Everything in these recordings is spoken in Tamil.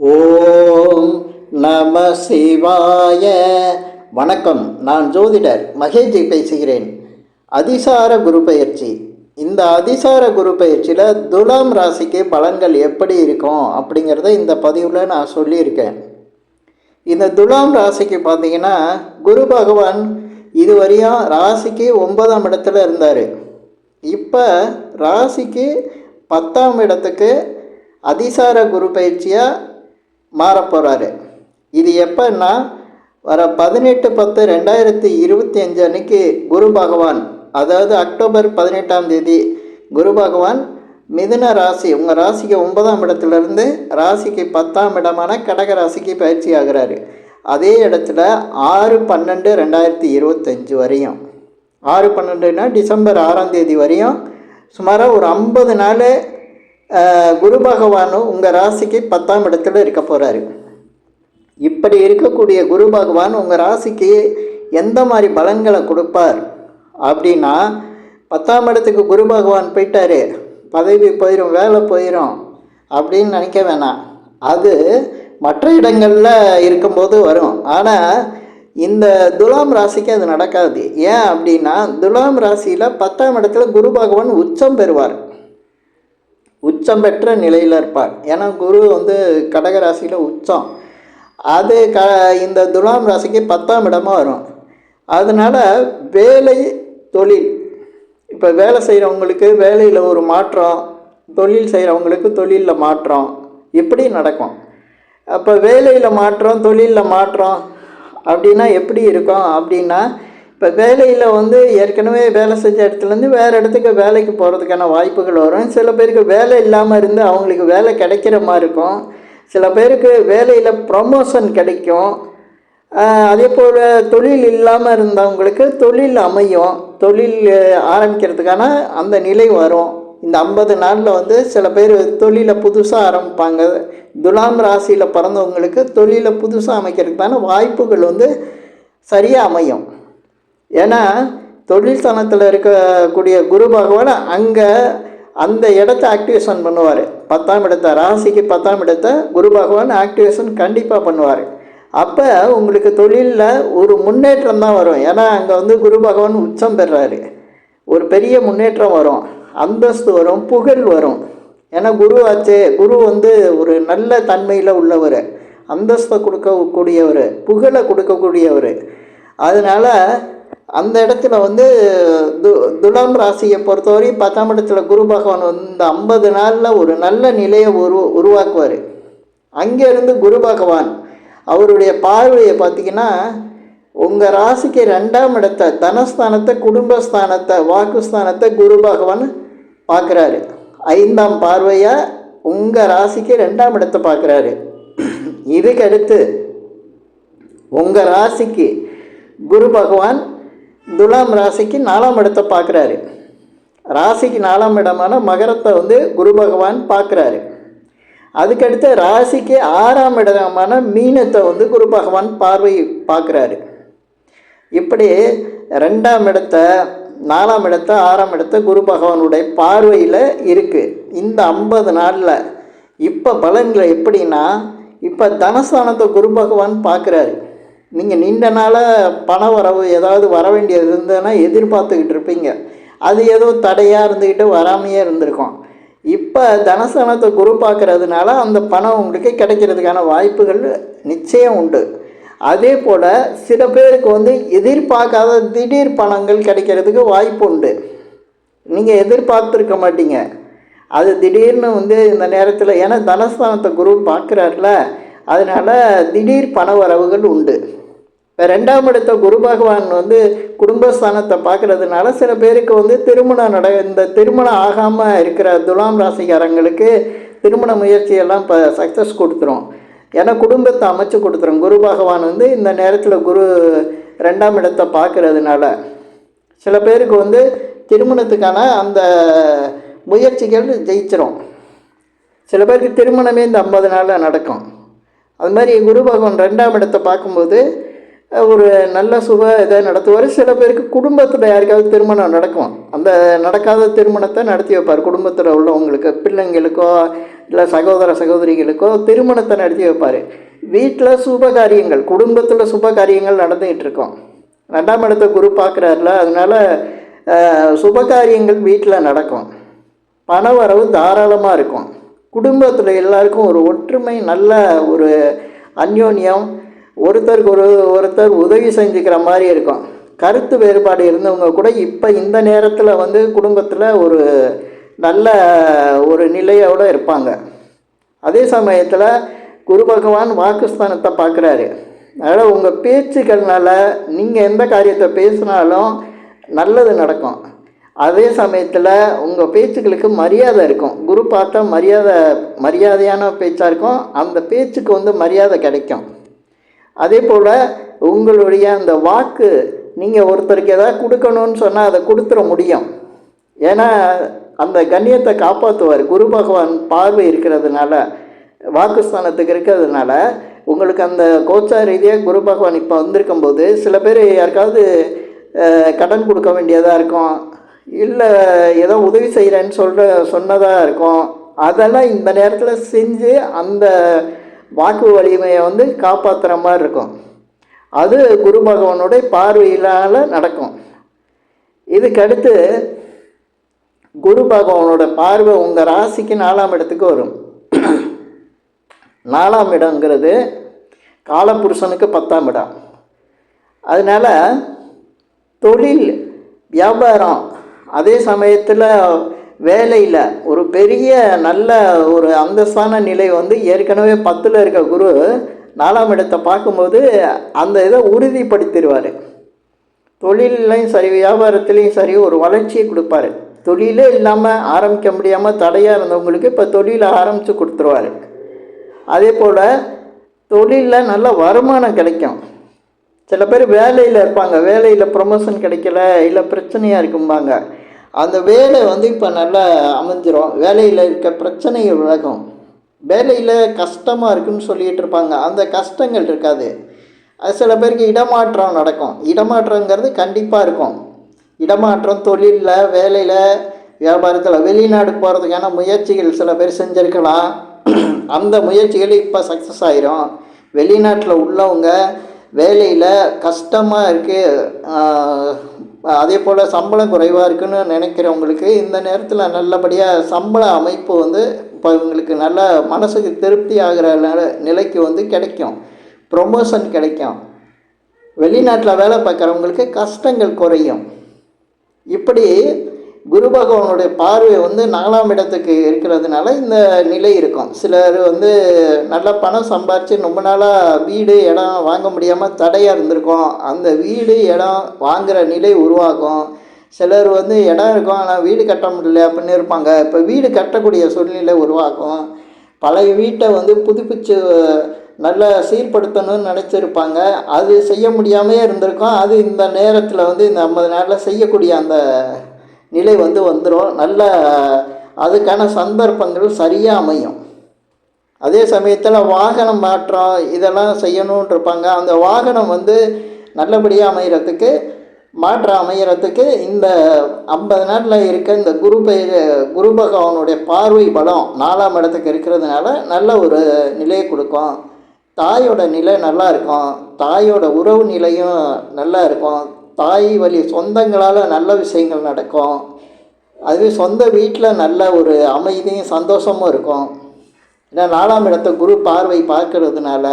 ஓம் நம சிவாய. வணக்கம் நான் ஜோதிடர் மகேஜி பேசுகிறேன். அதிசார குரு பயிற்சி. இந்த அதிசார குரு பயிற்சியில் துலாம் ராசிக்கு பலன்கள் எப்படி இருக்கும் அப்படிங்கிறத இந்த பதிவில் நான் சொல்லியிருக்கேன். இந்த துலாம் ராசிக்கு பார்த்தீங்கன்னா குரு பகவான் இதுவரையும் ராசிக்கு ஒன்பதாம் இடத்துல இருந்தார். இப்போ ராசிக்கு பத்தாம் இடத்துக்கு அதிசார குரு பயிற்சியாக மாறப்போகிறாரு இது எப்போன்னா வர பதினெட்டு பத்து ரெண்டாயிரத்தி இருபத்தி அஞ்சு அன்னைக்கு குரு பகவான் அதாவது அக்டோபர் பதினெட்டாம் தேதி குரு பகவான் மிதுன ராசி உங்கள் ராசிக்கு ஒன்பதாம் இடத்துலேருந்து ராசிக்கு பத்தாம் இடமான கடக ராசிக்கு பயிற்சி ஆகிறாரு. அதே இடத்துல ஆறு பன்னெண்டு ரெண்டாயிரத்தி இருபத்தஞ்சு வரையும். ஆறு பன்னெண்டுனா டிசம்பர் ஆறாம் தேதி வரையும் சுமாராக ஒரு ஐம்பது நாள் குரு பகவானும் உங்கள் ராசிக்கு பத்தாம் இடத்துல இருக்க போகிறாரு இப்படி இருக்கக்கூடிய குரு பகவான் உங்கள் ராசிக்கு எந்த மாதிரி பலன்களை கொடுப்பார்? அப்படின்னா பத்தாம் இடத்துக்கு குரு பகவான் போயிட்டாரு. பதவி போயிடும் வேலை போயிடும் அப்படின்னு நினைக்க வேணாம். அது மற்ற இடங்களில் இருக்கும்போது வரும். ஆனால் இந்த துலாம் ராசிக்கு அது நடக்காது. ஏன் அப்படின்னா துலாம் ராசியில் பத்தாம் இடத்துல குரு பகவான் உச்சம் பெறுவார். உச்சம் பெற்ற நிலையில் இருப்பார். ஏன்னா குரு வந்து கடக ராசியில் உச்சம். அது க இந்த துலாம் ராசிக்கு பத்தாம் இடமாக வரும். அதனால் வேலை தொழில். இப்போ வேலை செய்கிறவங்களுக்கு வேலையில் ஒரு மாற்றம் தொழில் செய்கிறவங்களுக்கு தொழிலில் மாற்றம். இப்படி நடக்கும். அப்போ வேலையில் மாற்றம் தொழிலில் மாற்றம் அப்படின்னா எப்படி இருக்கும்? அப்படின்னா இப்போ வேலையில் வந்து ஏற்கனவே வேலை செஞ்ச இடத்துலேருந்து வேறு இடத்துக்கு வேலைக்கு போகிறதுக்கான வாய்ப்புகள் வரும். சில பேருக்கு வேலை இல்லாமல் இருந்து அவங்களுக்கு வேலை கிடைக்கிற மாதிரி இருக்கும். சில பேருக்கு வேலையில் ப்ரமோஷன் கிடைக்கும். அதே போல் தொழில் இல்லாமல் இருந்தவங்களுக்கு தொழில் அமையும். தொழில் ஆரம்பிக்கிறதுக்கான அந்த நிலை வரும். இந்த ஐம்பது நாளில் வந்து சில பேர் தொழிலை புதுசாக ஆரம்பிப்பாங்க. துலாம் ராசியில் பிறந்தவங்களுக்கு தொழிலை புதுசாக அமைக்கிறதுக்கான வாய்ப்புகள் வந்து சரியாக அமையும். ஏன்னா தொழில் ஸ்தானத்தில் இருக்கக்கூடிய குரு பகவான் அங்கே அந்த இடத்த ஆக்டிவேஷன் பண்ணுவார். பத்தாம் இடத்த ராசிக்கு பத்தாம் இடத்த குரு பகவான் ஆக்டிவேஷன் கண்டிப்பாக பண்ணுவார். அப்போ உங்களுக்கு தொழிலில் ஒரு முன்னேற்றம் தான் வரும். ஏன்னா அங்கே வந்து குரு பகவான் உச்சம் பெறாரு. ஒரு பெரிய முன்னேற்றம் வரும். அந்தஸ்து வரும் புகழ் வரும். ஏன்னா குரு ஆச்சே குரு வந்து ஒரு நல்ல தன்மையில் உள்ளவர். அந்தஸ்தை கொடுக்கக்கூடியவர் புகழை கொடுக்கக்கூடியவர். அதனால் அந்த இடத்துல வந்து து துலாம் ராசியை பொறுத்தவரை பத்தாம் இடத்துல குரு பகவான் வந்து இந்த ஐம்பது நாளில் ஒரு நல்ல நிலையை உரு உருவாக்குவார். அங்கேருந்து குரு பகவான் அவருடைய பார்வையை பார்த்தீங்கன்னா உங்கள் ராசிக்கு ரெண்டாம் இடத்தை தனஸ்தானத்தை குடும்பஸ்தானத்தை வாக்குஸ்தானத்தை குரு பகவான் பார்க்குறாரு. ஐந்தாம் பார்வையாக உங்கள் ராசிக்கு ரெண்டாம் இடத்தை பார்க்குறாரு. இதுக்கடுத்து உங்கள் ராசிக்கு குரு பகவான் துலாம் ராசிக்கு நாலாம் இடத்தை பார்க்குறாரு. ராசிக்கு நாலாம் இடமான மகரத்தை வந்து குரு பகவான் பார்க்குறாரு. அதுக்கடுத்து ராசிக்கு ஆறாம் இடமான மீனத்தை வந்து குரு பகவான் பார்வை பார்க்குறாரு. இப்படி ரெண்டாம் இடத்த நாலாம் இடத்த ஆறாம் இடத்த குரு பகவானுடைய பார்வையில் இருக்குது இந்த ஐம்பது நாளில் இப்போ பலன்களை எப்படின்னா இப்போ தனஸ்தானத்தை குரு பகவான் பார்க்குறாரு. நீங்கள் நீண்ட நாளாக பண வரவு ஏதாவது வர வேண்டியது இருந்ததுன்னா எதிர்பார்த்துக்கிட்டு இருப்பீங்க. அது ஏதோ தடையாக இருந்துக்கிட்டு வராமையே இருந்திருக்கும். இப்போ தனசனத்தை குரு பார்க்குறதுனால அந்த பணம் உங்களுக்கு கிடைக்கிறதுக்கான வாய்ப்புகள் நிச்சயம் உண்டு. அதே போல் சில பேருக்கு வந்து எதிர்பார்க்காத திடீர் பணங்கள் கிடைக்கிறதுக்கு வாய்ப்பு உண்டு. நீங்கள் எதிர்பார்த்துருக்க மாட்டீங்க. அது திடீர்னு வந்து இந்த நேரத்தில் ஏன்னா தனஸ்தானத்தை குரு பார்க்குறாருல அதனால் திடீர் பண வரவுகள் உண்டு. ரெண்டாம் இடத்த குரு பகவான் வந்து குடும்பஸ்தானத்தை பார்க்கறதுனால சில பேருக்கு வந்து திருமணம் நட இந்த திருமணம் ஆகாமல் இருக்கிற துலாம் ராசிக்காரங்களுக்கு திருமண முயற்சியெல்லாம் இப்போ சக்ஸஸ் கொடுத்துரும். ஏன்னா குடும்பத்தை அமைச்சு கொடுத்துரும். குரு பகவான் வந்து இந்த நேரத்தில் குரு ரெண்டாம் இடத்தை பார்க்குறதுனால. சில பேருக்கு வந்து திருமணத்துக்கான அந்த முயற்சிகள் ஜெயிச்சிரும். சில பேருக்கு திருமணமே இந்த ஐம்பது நாளில் நடக்கும். அது மாதிரி குரு பகவான் ரெண்டாம் இடத்தை பார்க்கும்போது ஒரு நல்ல சுப இதை நடத்துவார். சில பேருக்கு குடும்பத்தில் யாருக்காவது திருமணம் நடக்கும். அந்த நடக்காத திருமணத்தை நடத்தி வைப்பார். குடும்பத்தில் உள்ளவங்களுக்கு பிள்ளைங்களுக்கோ இல்லை சகோதர சகோதரிகளுக்கோ திருமணத்தை நடத்தி வைப்பார். வீட்டில் சுப காரியங்கள் குடும்பத்தில் சுப காரியங்கள் நடந்துக்கிட்டு இருக்கோம் ரெண்டாம் இடத்த குரு பார்க்குறாருல அதனால் சுப காரியங்கள் வீட்டில் நடக்கும். பண வரவு தாராளமாக இருக்கும். குடும்பத்தில் எல்லாருக்கும் ஒரு ஒற்றுமை நல்ல ஒரு அந்யோன்யம் ஒருத்தருக்கு ஒரு ஒருத்தர் உதவி செஞ்சுக்கிற மாதிரி இருக்கும். கருத்து வேறுபாடு இருந்தவங்க கூட இப்போ இந்த நேரத்தில் வந்து குடும்பத்தில் ஒரு நல்ல ஒரு நிலையோடு இருப்பாங்க. அதே சமயத்தில் குரு பகவான் வாக்குஸ்தானத்தை பார்க்குறாரு அதனால் உங்கள் பேச்சுக்கள்னால நீங்கள் எந்த காரியத்தை பேசினாலும் நல்லது நடக்கும். அதே சமயத்தில் உங்கள் பேச்சுக்களுக்கு மரியாதை இருக்கும். குரு பார்த்தா மரியாதை மரியாதையான பேச்சாக இருக்கும். அந்த பேச்சுக்கு வந்து மரியாதை கிடைக்கும். அதே போல் உங்களுடைய அந்த வாக்கு நீங்கள் ஒருத்தருக்கு எதாவது கொடுக்கணும்னு சொன்னால் அதை கொடுத்துட முடியும். ஏன்னா அந்த கண்ணியத்தை காப்பாற்றுவார் குரு பகவான் பார்வை இருக்கிறதுனால வாக்குஸ்தானத்துக்கு இருக்கிறதுனால உங்களுக்கு அந்த கோச்சா ரீதியாக குரு பகவான் இப்போ வந்திருக்கும் போது சில பேர் யாருக்காவது கடன் கொடுக்க வேண்டியதாக இருக்கும் இல்லை ஏதோ உதவி செய்கிறேன்னு சொல்கிற சொன்னதாக இருக்கும். அதெல்லாம் இந்த நேரத்தில் செஞ்சு அந்த வாக்கு வலிமையை வந்து காப்பாற்றுற மாதிரி இருக்கும். அது குரு பகவானுடைய பார்வையினால் நடக்கும். இதுக்கடுத்து குரு பகவானோட பார்வை உங்கள் ராசிக்கு நாலாம் இடத்துக்கு வரும். நாலாம் இடங்கிறது காலப்புருஷனுக்கு பத்தாம் இடம். அதனால் தொழில் வியாபாரம் அதே சமயத்தில் வேலையில். ஒரு பெரிய நல்ல ஒரு அந்தஸ்தான நிலை வந்து ஏற்கனவே பத்தில் இருக்க குரு நாலாம் இடத்தை பார்க்கும்போது அந்த இதை உறுதிப்படுத்திடுவார். தொழிலையும் சரி வியாபாரத்துலேயும் சரி ஒரு வளர்ச்சியை கொடுப்பாரு. தொழிலே இல்லாமல் ஆரம்பிக்க முடியாமல் தடையாக இருந்தவங்களுக்கு இப்போ தொழிலை ஆரம்பித்து கொடுத்துருவாரு. அதே போல் தொழிலில் நல்ல வருமானம் கிடைக்கும். சில பேர் வேலையில் இருப்பாங்க. வேலையில் ப்ரொமோஷன் கிடைக்கல இல்லை பிரச்சனையாக இருக்கும்பாங்க. அந்த வேலை வந்து இப்போ நல்லா அமைஞ்சிரும். வேலையில் இருக்க பிரச்சனைகள் விலகும். வேலையில் கஷ்டமாக இருக்குன்னு சொல்லிட்டு இருப்பாங்க. அந்த கஷ்டங்கள் இருக்காது. அது சில பேருக்கு இடமாற்றம் நடக்கும். இடமாற்றங்கிறது கண்டிப்பாக இருக்கும். இடமாற்றம் தொழிலில் வேலையில் வியாபாரத்தில் வெளிநாடு போகிறதுக்கான முயற்சிகள் சில பேர் செஞ்சுருக்கலாம். அந்த முயற்சிகள் இப்போ சக்ஸஸ் ஆயிரும். வெளிநாட்டில் உள்ளவங்க வேலையில் கஷ்டமாக இருக்குது அதே போல் சம்பளம் குறைவாக இருக்குன்னு நினைக்கிறவங்களுக்கு இந்த நேரத்தில் நல்லபடியாக சம்பள அமைப்பு வந்து இப்போ இவங்களுக்கு நல்ல மனசுக்கு திருப்தி ஆகிற நில- நிலைக்கு வந்து கிடைக்கும். ப்ரொமோஷன் கிடைக்கும். வெளிநாட்டில் வேலை பார்க்குறவங்களுக்கு கஷ்டங்கள் குறையும். இப்படி குரு பகவானுடைய பார்வை வந்து நாலாம் இடத்துக்கு இருக்கிறதுனால இந்த நிலை இருக்கும். சிலர் வந்து நல்ல பணம் சம்பாரித்து ரொம்ப நாளாக வீடு இடம் வாங்க முடியாமல் தடையாக இருந்திருக்கும். அந்த வீடு இடம் வாங்குகிற நிலை உருவாகும். சிலர் வந்து இடம் இருக்கும் ஆனால் வீடு கட்ட முடியல அப்படின்னு இருப்பாங்க. இப்போ வீடு கட்டக்கூடிய சூழ்நிலை உருவாகும். பழைய வீட்டை வந்து புதுப்பிச்சு நல்லா சீர்படுத்தணும்னு நினச்சிருப்பாங்க. அது செய்ய முடியாமே இருந்திருக்கும். அது இந்த நேரத்தில் வந்து இந்த ஐம்பது நாளில் செய்யக்கூடிய அந்த நிலை வந்து வந்துடும் நல்ல அதுக்கான சந்தர்ப்பங்கள் சரியாக அமையும். அதே சமயத்தில் வாகனம் மாற்றம் இதெல்லாம் செய்யணும்னு இருப்பாங்க அந்த வாகனம் வந்து நல்லபடியாக அமைகிறதுக்கு மாற்றம் அமைகிறதுக்கு இந்த ஐம்பது நாளில் இருக்க இந்த குரு பெயர் குரு பகவானுடைய பார்வை பலம் நாலாம் இடத்துக்கு இருக்கிறதுனால நல்ல ஒரு நிலையை கொடுக்கும். தாயோட நிலை நல்லா இருக்கும். தாயோட உறவு நிலையும் நல்லா இருக்கும். தாய் வழி சொந்தங்களால் நல்ல விஷயங்கள் நடக்கும். அதுவே சொந்த வீட்டில் நல்ல ஒரு அமைதியும் சந்தோஷமும் இருக்கும். ஏன்னா நாலாம் இடத்த குரு பார்வை பார்க்கறதுனால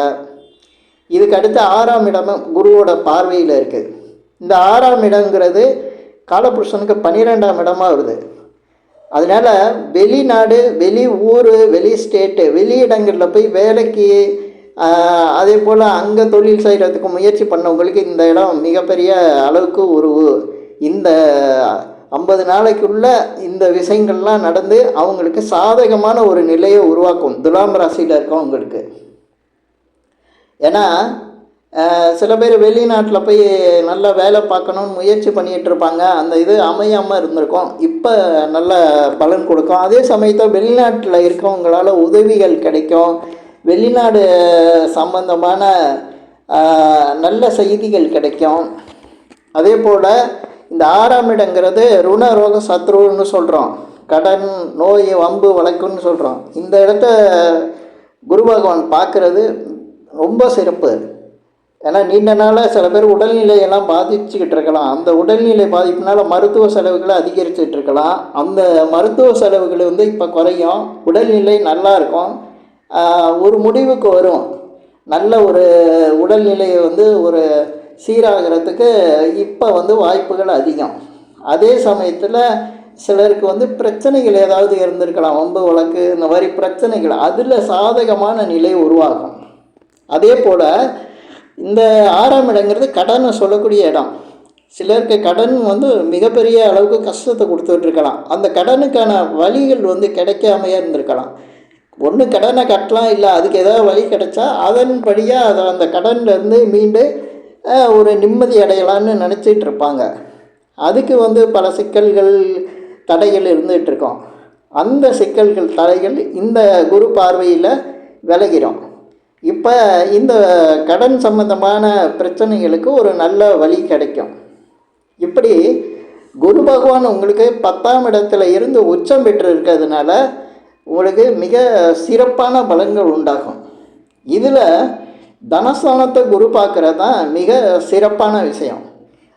இதுக்கு அடுத்து ஆறாம் இடமும் குருவோட பார்வையில் இருக்குது இந்த ஆறாம் இடங்கிறது காலபுருஷனுக்கு பன்னிரெண்டாம் இடமாக வருது. அதனால் வெளிநாடு வெளி ஊர் வெளி ஸ்டேட்டு வெளி இடங்களில் போய் வேலைக்கு அதே போல் அங்கே தொழில் செய்கிறதுக்கு முயற்சி பண்ணவங்களுக்கு இந்த இடம் மிகப்பெரிய அளவுக்கு ஒரு இந்த ஐம்பது நாளைக்குள்ள இந்த விஷயங்கள்லாம் நடந்து அவங்களுக்கு சாதகமான ஒரு நிலையை உருவாக்கும் துலாம் ராசியில் இருக்கவங்களுக்கு. ஏன்னா சில பேர் வெளிநாட்டில் போய் நல்லா வேலை பார்க்கணும்னு முயற்சி பண்ணிகிட்டு இருப்பாங்க. அந்த இது அமையாமல் இருந்திருக்கும். இப்போ நல்ல பலன் கொடுக்கும். அதே சமயத்தில் வெளிநாட்டில் இருக்கவங்களால உதவிகள் கிடைக்கும். வெளிநாடு சம்பந்தமான நல்ல செய்திகள் கிடைக்கும். அதே போல் இந்த ஆறாம் இடங்கிறது ருண ரோக சத்ருன்னு சொல்கிறோம் கடன் நோய் வம்பு வழக்குன்னு சொல்கிறோம் இந்த இடத்த குரு பகவான் பார்க்குறது ரொம்ப சிறப்பு. ஏன்னா நீண்ட நாளாக சில பேர் உடல்நிலையெல்லாம் பாதிச்சுக்கிட்டு இருக்கலாம். அந்த உடல்நிலை பாதிப்புனால மருத்துவ செலவுகளை அதிகரிச்சுட்டு இருக்கலாம். அந்த மருத்துவ செலவுகள் வந்து இப்போ குறையும். உடல்நிலை நல்லா இருக்கும். ஒரு முடிவுக்கு வரும். நல்ல ஒரு உடல்நிலையை வந்து ஒரு சீராகிறதுக்கு இப்போ வந்து வாய்ப்புகள் அதிகம். அதே சமயத்தில் சிலருக்கு வந்து பிரச்சனைகள் ஏதாவது இருந்திருக்கலாம். வம்பு வழக்கு இந்த மாதிரி பிரச்சனைகள். அதில் சாதகமான நிலை உருவாகும். அதே போல் இந்த ஆறாம் இடங்கிறது கடனை சொல்லக்கூடிய இடம். சிலருக்கு கடன் வந்து மிகப்பெரிய அளவுக்கு கஷ்டத்தை கொடுத்துட்ருக்கலாம் அந்த கடனுக்கான வழிகள் வந்து கிடைக்காமையே இருந்திருக்கலாம். ஒன்று கடனை கட்டலாம் இல்லை அதுக்கு ஏதாவது வழி கிடைச்சா அதன்படியாக அதை அந்த கடன்லேருந்து மீண்டு ஒரு நிம்மதி அடையலான்னு நினச்சிட்டு இருப்பாங்க. அதுக்கு வந்து பல சிக்கல்கள் தடைகள் இருந்துகிட்டு இருக்கோம். அந்த சிக்கல்கள் தடைகள் இந்த குரு பார்வையில் விலகிறோம் இப்போ இந்த கடன் சம்பந்தமான பிரச்சனைகளுக்கு ஒரு நல்ல வழி கிடைக்கும். இப்படி குரு பகவான் உங்களுக்கு பத்தாம் இடத்துல இருந்து உச்சம் பெற்று இருக்கிறதுனால உங்களுக்கு மிக சிறப்பான பலன்கள் உண்டாகும். இதில் தனஸ்தானத்தை குரு பார்க்குறது தான் மிக சிறப்பான விஷயம்.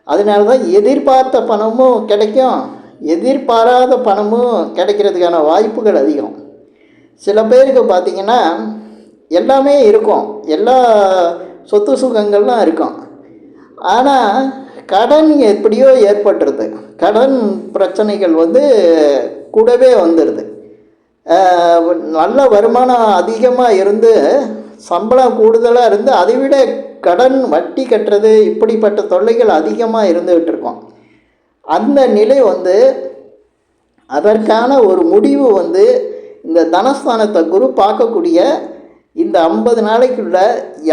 அதனால தான் எதிர்பார்த்த பணமும் கிடைக்கும். எதிர்பாராத பணமும் கிடைக்கிறதுக்கான வாய்ப்புகள் அதிகம். சில பேருக்கு பார்த்திங்கன்னா எல்லாமே இருக்கும். எல்லா சொத்து சுகங்கள்லாம் இருக்கும். ஆனால் கடன் எப்படியோ ஏற்பட்டுருது. கடன் பிரச்சனைகள் வந்து கூடவே வந்துடுது நல்ல வருமானம் அதிகமாக இருந்து சம்பளம் கூடுதலாக இருந்து அதை விட கடன் வட்டி கட்டுறது இப்படிப்பட்ட தொல்லைகள் அதிகமாக இருந்துகிட்டு இருக்கோம். அந்த நிலை வந்து அதற்கான ஒரு முடிவு வந்து இந்த தனஸ்தானத்தை குரு பார்க்கக்கூடிய இந்த ஐம்பது நாளைக்குள்ள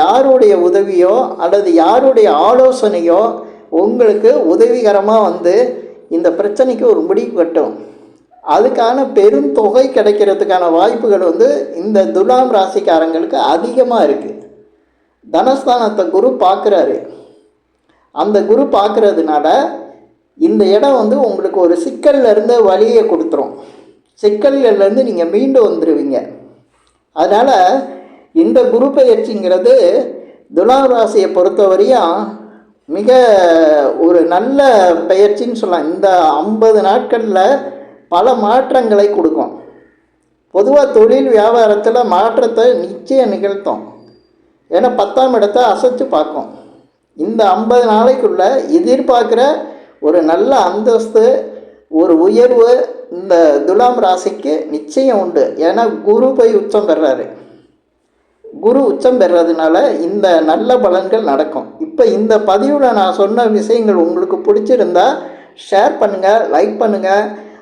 யாருடைய உதவியோ அல்லது யாருடைய ஆலோசனையோ உங்களுக்கு உதவிகரமாக வந்து இந்த பிரச்சனைக்கு ஒரு முடிவு கட்டும். அதுக்கான பெரும் தொகை கிடைக்கிறதுக்கான வாய்ப்புகள் வந்து இந்த துலாம் ராசிக்காரங்களுக்கு அதிகமாக இருக்குது தனஸ்தானத்தை குரு பார்க்குறாரு. அந்த குரு பார்க்குறதுனால இந்த இடம் வந்து உங்களுக்கு ஒரு சிக்கல்லேருந்து வழியை கொடுத்துரும். சிக்கல்கள்லேருந்து நீங்கள் மீண்டு வந்துடுவீங்க அதனால் இந்த குரு பயிற்சிங்கிறது துலாம் ராசியை பொறுத்தவரையும் மிக ஒரு நல்ல பயிற்சின்னு சொல்லலாம். இந்த ஐம்பது நாட்களில் பல மாற்றங்களை கொடுக்கும். பொதுவாக தொழில் வியாபாரத்தில் மாற்றத்தை நிச்சயம் நிகழ்த்தும். ஏன்னா பத்தாம் இடத்தை அசைச்சு பார்க்கும். இந்த ஐம்பது நாளைக்குள்ள எதிர்பார்க்குற ஒரு நல்ல அந்தஸ்து ஒரு உயர்வு இந்த துலாம் ராசிக்கு நிச்சயம் உண்டு. ஏன்னா குரு போய் உச்சம் பெறாரு. குரு உச்சம் பெறதுனால இந்த நல்ல பலன்கள் நடக்கும். இப்போ இந்த பதிவில் நான் சொன்ன விஷயங்கள் உங்களுக்கு பிடிச்சிருந்தா ஷேர் பண்ணுங்கள் லைக் பண்ணுங்கள்